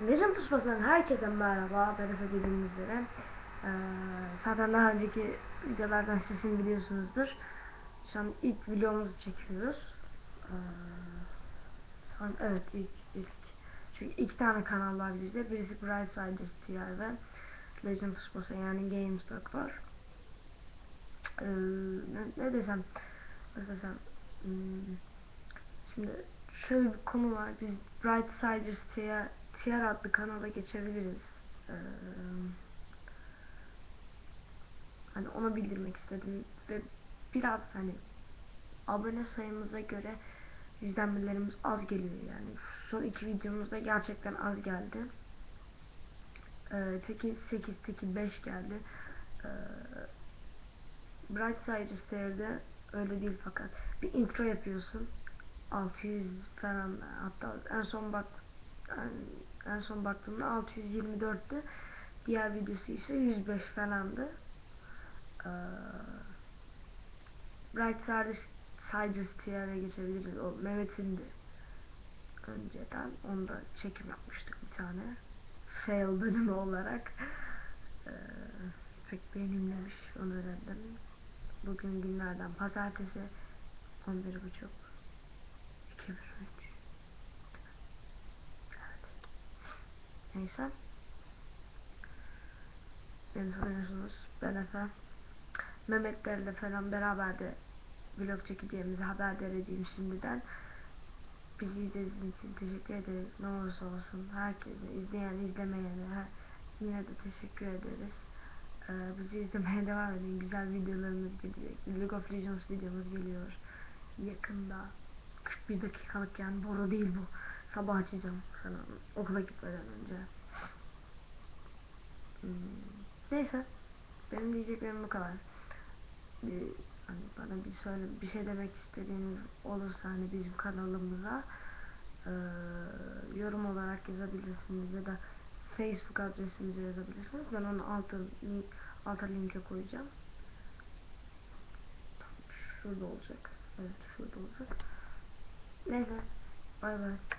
Legend Tuşması'ndan herkese merhaba. Ben Efe üzere. Ee, zaten daha önceki videolardan sesini biliyorsunuzdur. Şu an ilk videomuzu çekiyoruz. Ee, şu an evet ilk ilk. Çünkü iki tane kanal var bizde. Birisi Bright Side STR ve Legend Tuşması yani GameStop var. Ee, ne, ne desem nasıl desem hmm, şimdi şöyle bir konu var. Biz Bright Siders TR, TR adlı kanala geçebiliriz. Ee, hani onu bildirmek istedim ve biraz hani abone sayımıza göre izlenmelerimiz az geliyor yani. Son iki videomuzda gerçekten az geldi. Ee, teki 8, teki 5 geldi. Ee, Bright Siders TR'de öyle değil fakat bir intro yapıyorsun 600 falan hatta en son bak en, en son baktığımda 624'tü. Diğer videosu ise 105 falandı. Ee, Bright Siders TR'e geçebiliriz. O Mehmet'in de önceden onda çekim yapmıştık bir tane. Fail bölümü olarak. Ee, pek beğenilmemiş onu öğrendim. Bugün günlerden pazartesi 11.30 2003 Evet. Neyse. Beni tanıyorsunuz. Ben Efe. Mehmetlerle falan beraber de vlog çekeceğimizi haberdar edeyim şimdiden. Bizi izlediğiniz için teşekkür ederiz. Ne olursa olsun herkese, izleyen, izlemeyene her, yine de teşekkür ederiz. Ee, bizi izlemeye devam edin. Güzel videolarımız geliyor. League of Legends videomuz geliyor. Yakında 41 dakikalık yani boru değil bu. Sabah açacağım falan okula gitmeden önce. Hmm, Neyse. Benim diyeceklerim bu kadar. Bir, hani bana bir söyle bir şey demek istediğiniz olursa hani bizim kanalımıza e, yorum olarak yazabilirsiniz ya da Facebook adresimize yazabilirsiniz. Ben onu alta, link, alta linke koyacağım. Şurada olacak. Evet şurada olacak. Neyse. Bay bay.